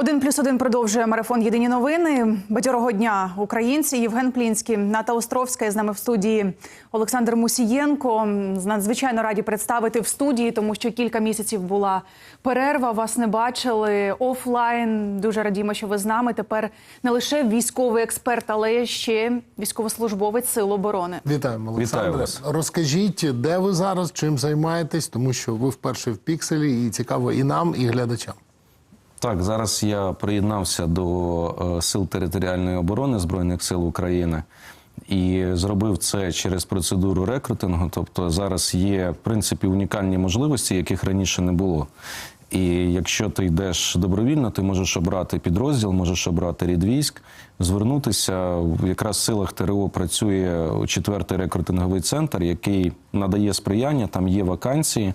Один плюс один продовжує марафон Єдині новини. Бадьорого дня українці Євген Плінський, Ната Островська і з нами в студії Олександр Мусієнко. Надзвичайно раді представити в студії, тому що кілька місяців була перерва. Вас не бачили офлайн. Дуже радімо, що ви з нами. Тепер не лише військовий експерт, але ще військовослужбовець Сил оборони. Вітаємо, Олександре. Вітаю вас. Розкажіть, де ви зараз, чим займаєтесь, тому що ви вперше в пікселі, і цікаво і нам, і глядачам. Так, зараз я приєднався до е, сил територіальної оборони Збройних сил України і зробив це через процедуру рекрутингу. Тобто зараз є в принципі унікальні можливості, яких раніше не було. І якщо ти йдеш добровільно, ти можеш обрати підрозділ, можеш обрати рід військ, звернутися. Якраз в силах ТРО працює четвертий рекрутинговий центр, який надає сприяння, там є вакансії.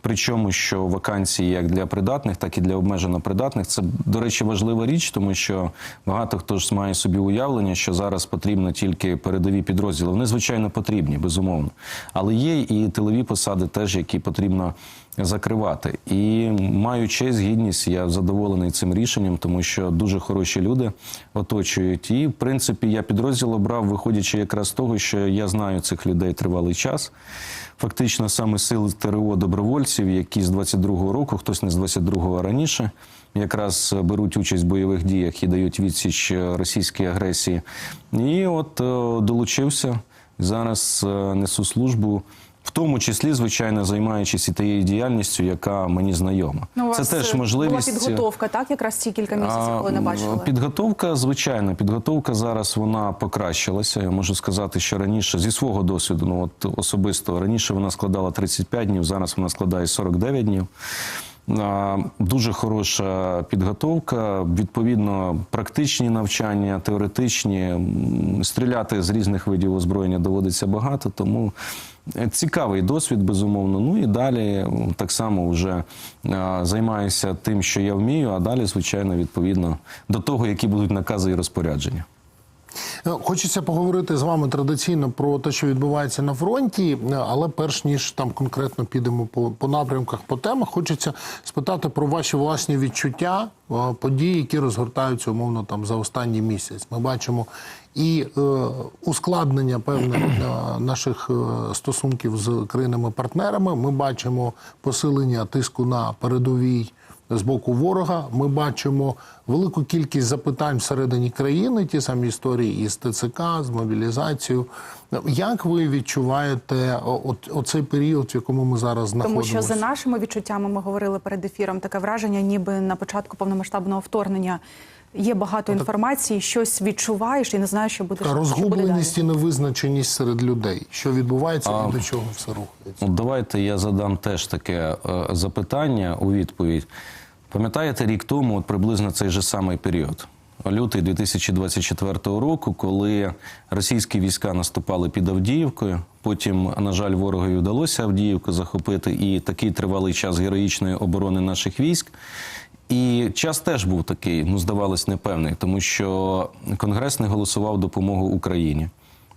Причому, що вакансії як для придатних, так і для обмежено придатних, це, до речі, важлива річ, тому що багато хто ж має собі уявлення, що зараз потрібно тільки передові підрозділи. Вони, звичайно, потрібні, безумовно. Але є і тилові посади, теж які потрібно закривати. І маю честь, гідність, я задоволений цим рішенням, тому що дуже хороші люди оточують. І, в принципі, я підрозділ обрав, виходячи якраз з того, що я знаю цих людей тривалий час. Фактично, саме сили ТРО добровольців, які з 22-го року, хтось не з 22-го, а раніше, якраз беруть участь в бойових діях і дають відсіч російській агресії. І от е, долучився зараз е, несу службу. В тому числі, звичайно, займаючись і тією діяльністю, яка мені знайома. Ну, це теж е, можливість була підготовка, так якраз ці кілька місяців, коли не бачили. Підготовка, звичайно, підготовка зараз вона покращилася. Я можу сказати, що раніше зі свого досвіду, ну от особисто раніше вона складала 35 днів, зараз вона складає 49 днів. Дуже хороша підготовка, відповідно, практичні навчання, теоретичні. Стріляти з різних видів озброєння доводиться багато, тому е, цікавий досвід, безумовно. Ну і далі так само вже займаюся тим, що я вмію, а далі, звичайно, відповідно до того, які будуть накази і розпорядження. Е, Хочеться поговорити з вами традиційно про те, що відбувається на фронті, але перш ніж там конкретно підемо по, по напрямках, по темах, хочеться спитати про ваші власні відчуття е, подій, які розгортаються умовно там за останній місяць. Ми бачимо і е, ускладнення певне е, наших е, стосунків з країнами-партнерами. Ми бачимо посилення тиску на передовій з боку ворога. Ми бачимо велику кількість запитань всередині країни, ті самі історії із ТЦК, з мобілізацією. Як ви відчуваєте от, оцей період, в якому ми зараз Тому знаходимося? що за нашими відчуттями ми говорили перед ефіром таке враження, ніби на початку повномасштабного вторгнення є багато інформації, щось відчуваєш і не знаєш, що буде, Така що буде розгубленість далі. і невизначеність серед людей, що відбувається і до чого все рухається. От давайте я задам теж таке е, запитання у відповідь. Пам'ятаєте, рік тому, от приблизно цей же самий період, лютий 2024 року, коли російські війська наступали під Авдіївкою. Потім, на жаль, ворогові вдалося Авдіївку захопити і такий тривалий час героїчної оборони наших військ. І час теж був такий, ну здавалось, непевний, тому що Конгрес не голосував допомогу Україні.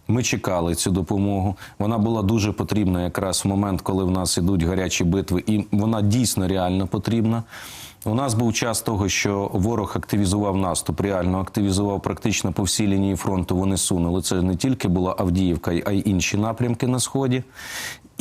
Ми чекали цю допомогу. Вона була дуже потрібна якраз в момент, коли в нас ідуть гарячі битви, і вона дійсно реально потрібна. У нас був час того, що ворог активізував наступ, реально активізував практично по всій лінії фронту. Вони сунули. Це не тільки була Авдіївка, а й інші напрямки на сході.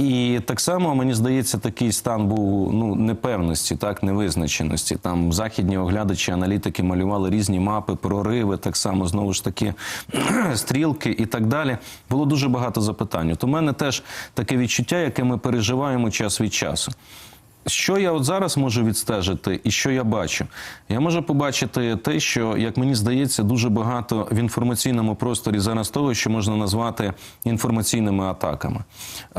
І так само мені здається, такий стан був ну непевності, так невизначеності. Там західні оглядачі, аналітики малювали різні мапи, прориви, так само знову ж таки стрілки і так далі. Було дуже багато запитань. От у мене теж таке відчуття, яке ми переживаємо час від часу. Що я от зараз можу відстежити, і що я бачу? Я можу побачити те, що, як мені здається, дуже багато в інформаційному просторі зараз того, що можна назвати інформаційними атаками.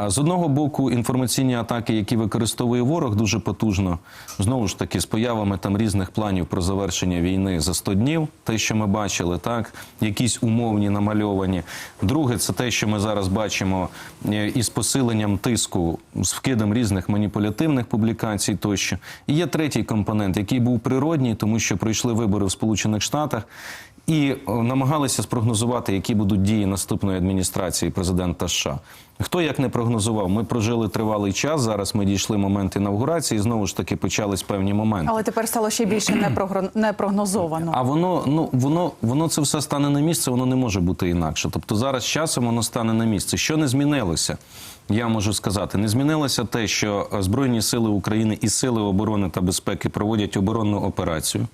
З одного боку, інформаційні атаки, які використовує ворог, дуже потужно, знову ж таки, з появами там різних планів про завершення війни за 100 днів, те, що ми бачили, так, якісь умовні намальовані. Друге, це те, що ми зараз бачимо е, із посиленням тиску, з вкидом різних маніпулятивних публікацій тощо. І є третій компонент, який був природній, тому що пройшли вибори в Сполучених Штатах. І е, намагалися спрогнозувати, які будуть дії наступної адміністрації президента США. Хто як не прогнозував? Ми прожили тривалий час. Зараз ми дійшли момент інавгурації. і Знову ж таки почались певні моменти. Але тепер стало ще більше непрогнозовано. А воно ну воно воно це все стане на місце, воно не може бути інакше. Тобто зараз часом воно стане на місце. Що не змінилося? Я можу сказати, не змінилося те, що Збройні сили України і сили оборони та безпеки проводять оборонну операцію.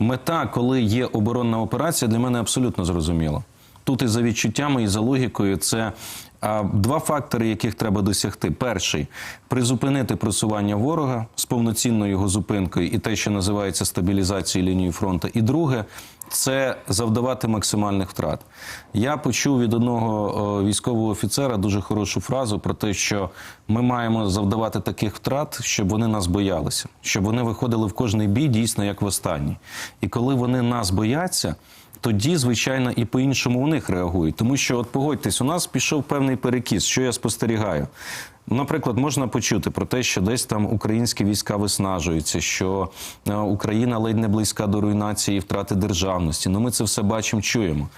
Мета, коли є оборонна операція, для мене абсолютно зрозуміла. Тут і за відчуттями, і за логікою це а, два фактори, яких треба досягти. Перший призупинити просування ворога з повноцінною його зупинкою і те, що називається стабілізацією лінії фронту. І друге це завдавати максимальних втрат. Я почув від одного військового офіцера дуже хорошу фразу про те, що ми маємо завдавати таких втрат, щоб вони нас боялися, щоб вони виходили в кожний бій дійсно як в останній. І коли вони нас бояться. Тоді, звичайно, і по-іншому у них реагують. Тому що, от погодьтесь, у нас пішов певний перекіс, що я спостерігаю. Наприклад, можна почути про те, що десь там українські війська виснажуються, що е, Україна ледь не близька до руйнації і втрати державності. Ну ми це все бачимо, чуємо.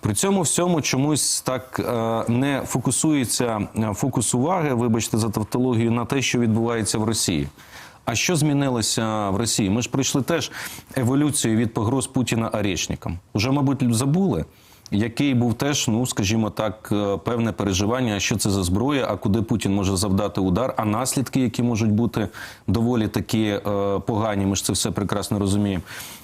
При цьому всьому чомусь так е, не фокусується е, фокус уваги, вибачте за тавтологію, на те, що відбувається в Росії. А що змінилося в Росії? Ми ж пройшли теж еволюцію від погроз Путіна Орешникам. Уже, мабуть, забули, який був теж, ну скажімо так, е, певне переживання, що це за зброя, а куди Путін може завдати удар, а наслідки, які можуть бути доволі такі е, погані. Ми ж це все прекрасно розуміємо.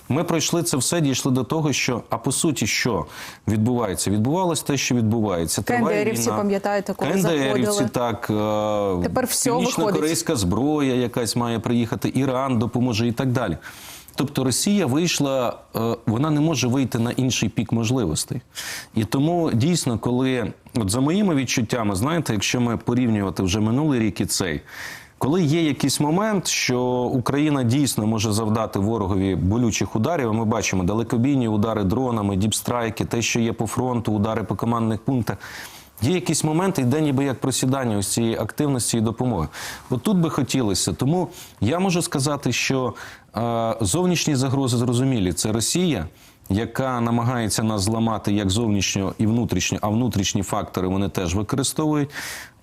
Ми пройшли це все, дійшли до того, що а по суті, що відбувається? Відбувалось те, що відбувається. КНДРівці, пам'ятаєте, коли КНДРівці, так е, Тепер все північно-корейська зброя, якась має приїхати, Іран допоможе і так далі. Тобто Росія вийшла, е, вона не може вийти на інший пік можливостей. І тому дійсно, коли от за моїми відчуттями, знаєте, якщо ми порівнювати вже минулий рік і цей. Коли є якийсь момент, що Україна дійсно може завдати ворогові болючих ударів, ми бачимо далекобійні удари дронами, діпстрайки, те, що є по фронту, удари по командних пунктах. Є якісь моменти, йде ніби як просідання ось цієї активності і допомоги. От тут би хотілося. Тому я можу сказати, що е, зовнішні загрози зрозумілі. Це Росія, яка намагається нас зламати як зовнішньо і внутрішньо, а внутрішні фактори вони теж використовують.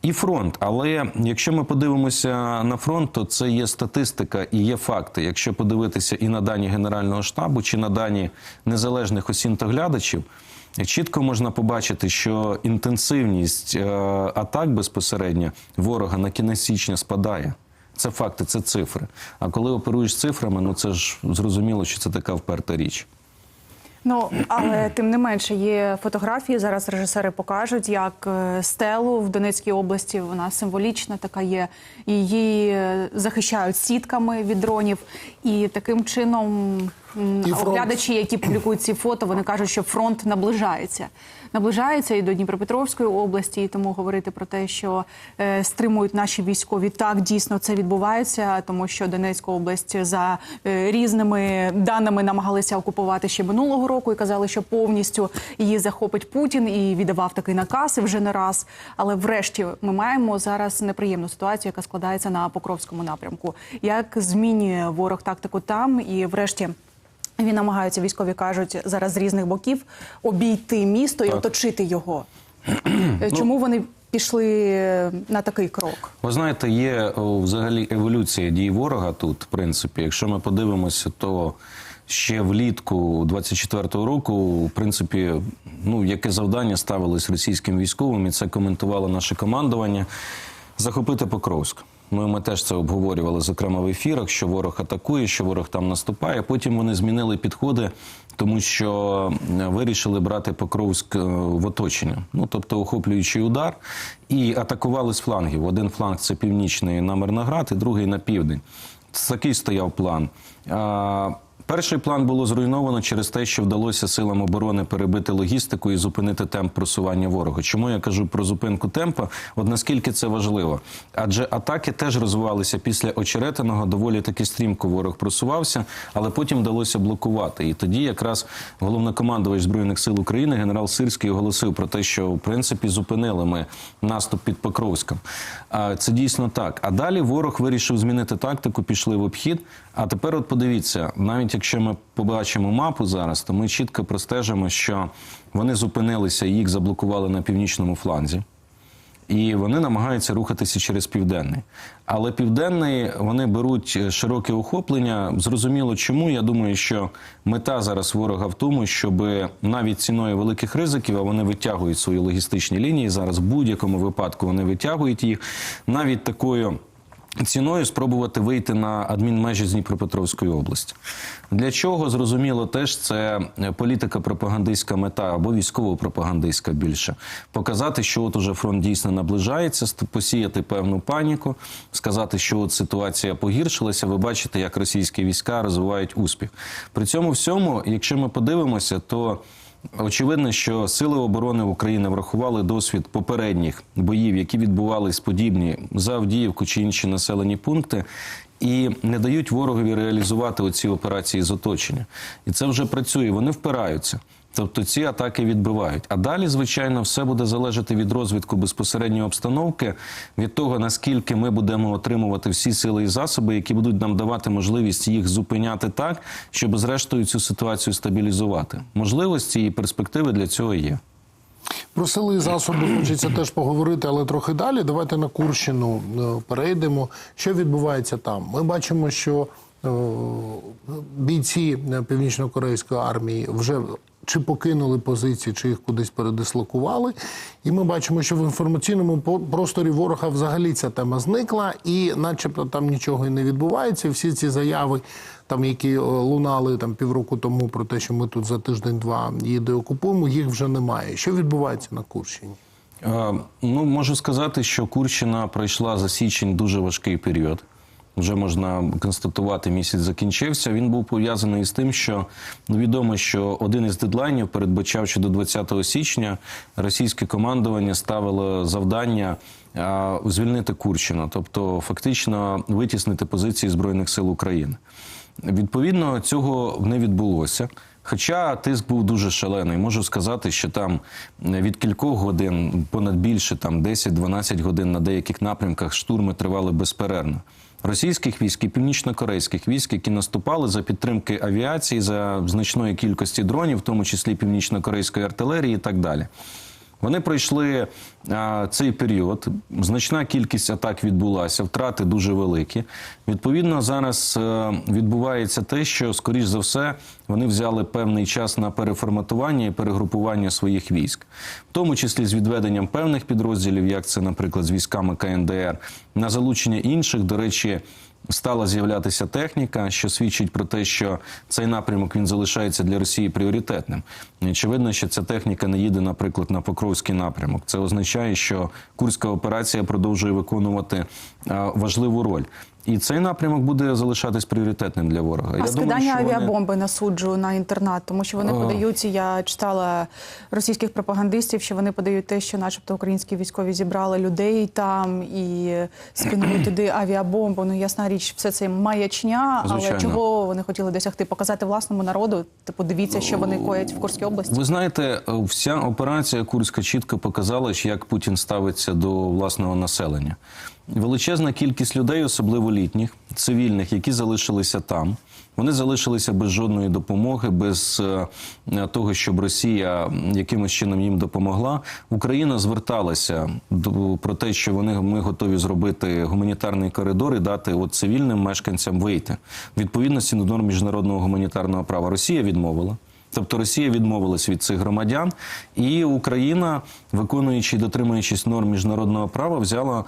І фронт, але якщо ми подивимося на фронт, то це є статистика і є факти. Якщо подивитися і на дані Генерального штабу, чи на дані незалежних осінтоглядачів, чітко можна побачити, що інтенсивність е, атак безпосередньо ворога на кінець січня спадає. Це факти, це цифри. А коли оперуєш цифрами, ну це ж зрозуміло, що це така вперта річ. Ну але тим не менше є фотографії. Зараз режисери покажуть, як е, стелу в Донецькій області вона символічна, така є. Її е, захищають сітками від дронів, і таким чином І фронт. оглядачі, які публікують ці фото, вони кажуть, що фронт наближається. Наближається і до Дніпропетровської області, і тому говорити про те, що е, стримують наші військові, так дійсно це відбувається, тому що Донецьку область за е, різними даними намагалися окупувати ще минулого року і казали, що повністю її захопить Путін і віддавав такий наказ і вже не раз. Але врешті ми маємо зараз неприємну ситуацію, яка складається на Покровському напрямку. Як змінює ворог тактику там і врешті. Він намагається, військові кажуть, зараз з різних боків обійти місто і Так. оточити його. Чому вони пішли на такий крок? Ви знаєте, є взагалі еволюція дій ворога тут, в принципі. Якщо ми подивимося, то ще влітку 24-го року, в принципі, ну яке завдання ставилось російським військовим, і це коментувало наше командування захопити Покровськ. Ми, ми теж це обговорювали, зокрема в ефірах, що ворог атакує, що ворог там наступає. Потім вони змінили підходи, тому що е, вирішили брати Покровськ е, в оточення. Ну тобто охоплюючий удар, і атакували з флангів. Один фланг це північний на Мирноград, і другий на південь. Такий стояв план. Перший план було зруйновано через те, що вдалося силам оборони перебити логістику і зупинити темп просування ворога. Чому я кажу про зупинку темпа? От наскільки це важливо? Адже атаки теж розвивалися після очеретиного, доволі таки стрімко ворог просувався, але потім вдалося блокувати. І тоді якраз головнокомандувач збройних сил України генерал Сирський оголосив про те, що в принципі зупинили ми наступ під Покровськом. А це дійсно так. А далі ворог вирішив змінити тактику, пішли в обхід. А тепер, от подивіться, навіть якщо ми побачимо мапу зараз, то ми чітко простежимо, що вони зупинилися, їх заблокували на північному фланзі. І вони намагаються рухатися через південний. Але південний вони беруть е, широке охоплення. Зрозуміло, чому. Я думаю, що мета зараз ворога в тому, щоб навіть ціною великих ризиків, а вони витягують свої логістичні лінії. Зараз в будь-якому випадку вони витягують їх навіть такою. Ціною спробувати вийти на адмінмежі з Дніпропетровської області. Для чого зрозуміло теж це політика пропагандистська мета або військово-пропагандистська більше. Показати, що от уже фронт дійсно наближається, посіяти певну паніку, сказати, що от ситуація погіршилася. Ви бачите, як російські війська розвивають успіх. При цьому всьому, якщо ми подивимося, то Очевидно, що сили оборони України врахували досвід попередніх боїв, які відбувались подібні за Авдіївку чи інші населені пункти, і не дають ворогові реалізувати оці операції з оточення. І це вже працює. Вони впираються. Тобто ці атаки відбивають. А далі, звичайно, все буде залежати від розвитку безпосередньої обстановки, від того наскільки ми будемо отримувати всі сили і засоби, які будуть нам давати можливість їх зупиняти так, щоб зрештою цю ситуацію стабілізувати. Можливості і перспективи для цього є. Про сили і засоби хочеться теж поговорити, але трохи далі. Давайте на Курщину е, перейдемо. Що відбувається там? Ми бачимо, що е, бійці е, північно-корейської армії вже чи покинули позиції, чи їх кудись передислокували. І ми бачимо, що в інформаційному просторі ворога взагалі ця тема зникла, і начебто там нічого і не відбувається. Всі ці заяви, там які е, лунали там півроку тому про те, що ми тут за тиждень-два її деокупуємо, їх вже немає. Що відбувається на Курщині? Е, Ну, можу сказати, що Курщина пройшла за січень дуже важкий період. Вже можна констатувати, місяць закінчився. Він був пов'язаний з тим, що ну, відомо, що один із дедлайнів передбачав, що до 20 січня російське командування ставило завдання звільнити Курщину, тобто фактично витіснити позиції Збройних сил України. Відповідно, цього не відбулося. Хоча тиск був дуже шалений. Можу сказати, що там від кількох годин, понад більше, там 10-12 годин на деяких напрямках штурми тривали безперервно. Російських військ і північно-корейських військ, які наступали за підтримки авіації, за значної кількості дронів, в тому числі північно-корейської артилерії і так далі. Вони пройшли а, цей період. Значна кількість атак відбулася, втрати дуже великі. Відповідно, зараз е, відбувається те, що, скоріш за все, вони взяли певний час на переформатування і перегрупування своїх військ, в тому числі з відведенням певних підрозділів, як це, наприклад, з військами КНДР, на залучення інших. До речі, стала з'являтися техніка, що свідчить про те, що цей напрямок він залишається для Росії пріоритетним. Очевидно, що ця техніка не їде, наприклад, на Покровський напрямок. Це означає, що Курська операція продовжує виконувати важливу роль. І цей напрямок буде залишатись пріоритетним для ворога. А скидання що вони- авіабомби на суджу на інтернат, тому що вони подають. Я читала російських пропагандистів, що вони подають те, що, начебто, українські військові зібрали людей там і скинули туди авіабомбу. Ну ясна річ, все це маячня. Звичайно. Але чого вони хотіли досягти? Показати власному народу? Типу, дивіться, що вони коять в Курській області. Ви знаєте, вся операція Курська чітко показала, як Путін ставиться до власного населення. Величезна кількість людей, особливо літніх, цивільних, які залишилися там. Вони залишилися без жодної допомоги, без е, того, щоб Росія якимось чином їм допомогла. Україна зверталася до про те, що вони ми готові зробити гуманітарний коридор і дати от цивільним мешканцям вийти відповідності до норм міжнародного гуманітарного права. Росія відмовила. Тобто Росія відмовилась від цих громадян, і Україна, виконуючи і дотримуючись норм міжнародного права, взяла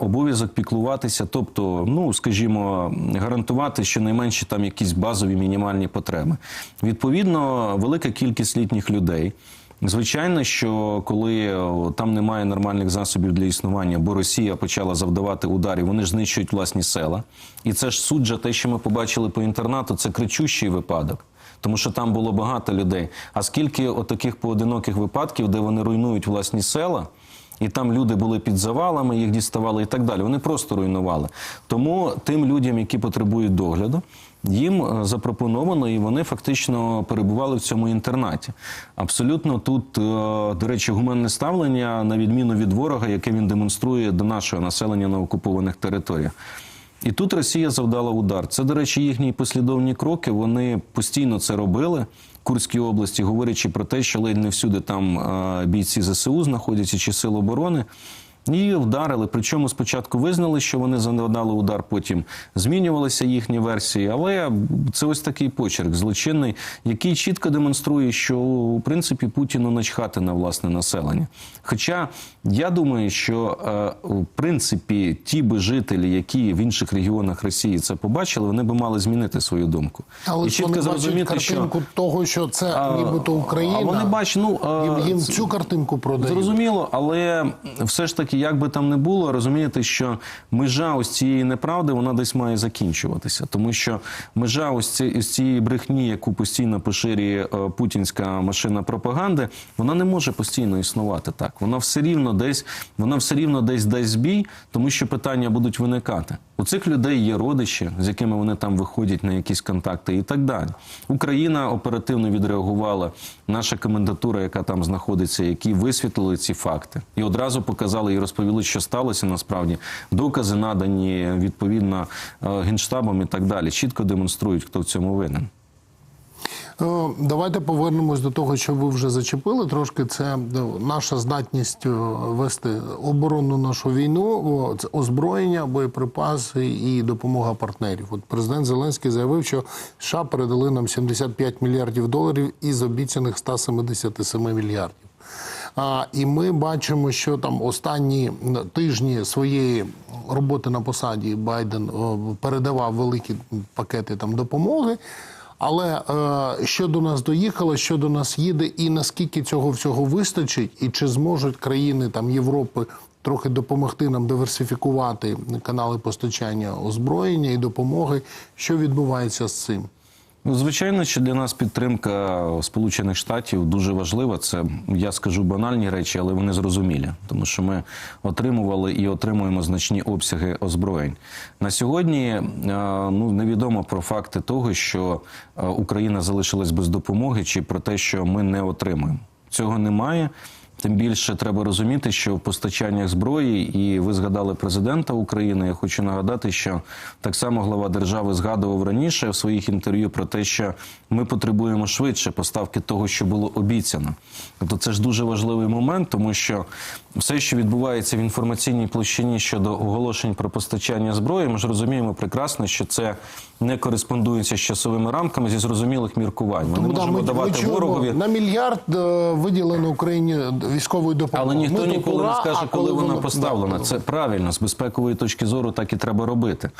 обов'язок піклуватися, тобто, ну скажімо, гарантувати щонайменше там якісь базові мінімальні потреби. Відповідно, велика кількість літніх людей. Звичайно, що коли там немає нормальних засобів для існування, бо Росія почала завдавати ударів, вони ж знищують власні села. І це ж суджа, те, що ми побачили по інтернату, це кричущий випадок. Тому що там було багато людей. А скільки отаких поодиноких випадків, де вони руйнують власні села, і там люди були під завалами, їх діставали і так далі. Вони просто руйнували. Тому тим людям, які потребують догляду, їм е, запропоновано, і вони фактично перебували в цьому інтернаті. Абсолютно тут, е, до речі, гуманне ставлення на відміну від ворога, яке він демонструє до нашого населення на окупованих територіях. І тут Росія завдала удар. Це, до речі, їхні послідовні кроки. Вони постійно це робили. в Курській області, говорячи про те, що ледь не всюди там бійці ЗСУ знаходяться чи сил оборони. І вдарили. Причому спочатку визнали, що вони завдали удар, потім змінювалися їхні версії. Але це ось такий почерк злочинний, який чітко демонструє, що у принципі Путіну начхати на власне населення. Хоча я думаю, що е, в принципі ті би жителі, які в інших регіонах Росії це побачили, вони би мали змінити свою думку Але ж вони бачать картинку того, що це А, нібито Україна. а вони бачать, ну, а, їм, їм цю картинку продають. Зрозуміло, але все ж таки, як би там не було, розумієте, що межа ось цієї неправди вона десь має закінчуватися, тому що межа ось цієї брехні, яку постійно поширює е, путінська машина пропаганди, вона не може постійно існувати так. Вона все рівно десь, вона все рівно десь дасть збій, тому що питання будуть виникати. У цих людей є родичі, з якими вони там виходять на якісь контакти, і так далі. Україна оперативно відреагувала. Наша комендатура, яка там знаходиться, які висвітлили ці факти, і одразу показали розповіли, що сталося насправді. Докази надані відповідно е, генштабом і так далі. Чітко демонструють, хто в цьому винен. Е, Давайте повернемось до того, що ви вже зачепили. Трошки це е, наша здатність е, вести оборонну нашу війну, це озброєння, боєприпаси і допомога партнерів. От президент Зеленський заявив, що США передали нам 75 мільярдів доларів із обіцяних 177 мільярдів. А, і ми бачимо, що там останні тижні своєї роботи на посаді Байден о, передавав великі пакети там допомоги. Але е, що до нас доїхало, що до нас їде, і наскільки цього всього вистачить, і чи зможуть країни там Європи трохи допомогти нам диверсифікувати канали постачання озброєння і допомоги, що відбувається з цим? Ну, звичайно, що для нас підтримка Сполучених Штатів дуже важлива. Це я скажу банальні речі, але вони зрозумілі, тому що ми отримували і отримуємо значні обсяги озброєнь. На сьогодні е, ну невідомо про факти того, що е, Україна залишилась без допомоги, чи про те, що ми не отримуємо. Цього немає. Тим більше треба розуміти, що в постачаннях зброї, і ви згадали президента України. Я хочу нагадати, що так само глава держави згадував раніше в своїх інтерв'ю про те, що ми потребуємо швидше поставки того, що було обіцяно. Тобто це ж дуже важливий момент, тому що все, що відбувається в інформаційній площині щодо оголошень про постачання зброї, ми ж розуміємо прекрасно, що це не кореспондується з часовими рамками зі зрозумілих міркувань. Ми не можемо да, ми, давати чуємо, ворогові. на мільярд е, виділено Україні військової допомоги. Але ніхто Ми ніколи ніколи не скаже, коли вона вона поставлена. Да. Це правильно з безпекової точки зору, так і треба робити.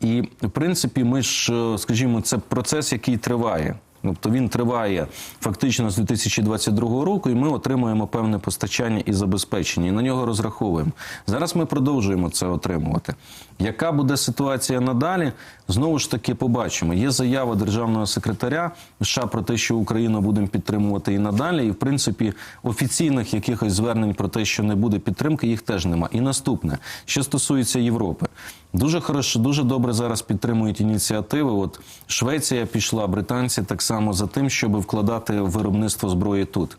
І в принципі, ми ж е, скажімо, це процес, який триває. Тобто він триває фактично з 2022 року, і ми отримуємо певне постачання і забезпечення. І на нього розраховуємо. Зараз ми продовжуємо це отримувати. Яка буде ситуація надалі? Знову ж таки, побачимо. Є заява державного секретаря США про те, що Україну будемо підтримувати і надалі. І в принципі, офіційних якихось звернень про те, що не буде підтримки, їх теж нема. І наступне, що стосується Європи, дуже хорошо, дуже добре зараз підтримують ініціативи. От Швеція пішла, британці так само за тим, щоб вкладати виробництво зброї тут.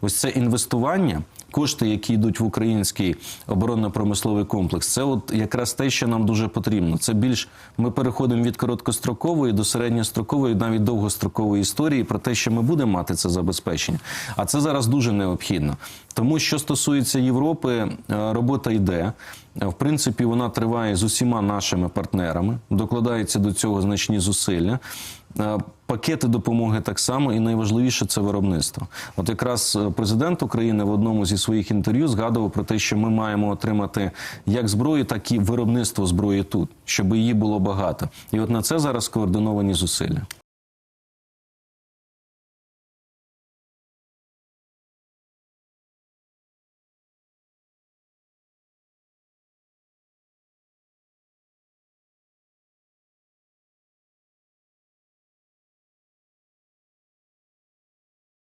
Ось це інвестування, кошти, які йдуть в український оборонно-промисловий комплекс, це от якраз те, що нам дуже потрібно. Це більш ми переходимо від короткострокової до середньострокової, навіть довгострокової історії про те, що ми будемо мати це забезпечення. А це зараз дуже необхідно. Тому що стосується Європи, е, робота йде. В принципі, вона триває з усіма нашими партнерами, докладаються до цього значні зусилля. Е, Пакети допомоги так само, і найважливіше це виробництво. От якраз е, президент України в одному зі своїх інтерв'ю згадував про те, що ми маємо отримати як зброю, так і виробництво зброї тут, щоб її було багато. І от на це зараз скоординовані зусилля.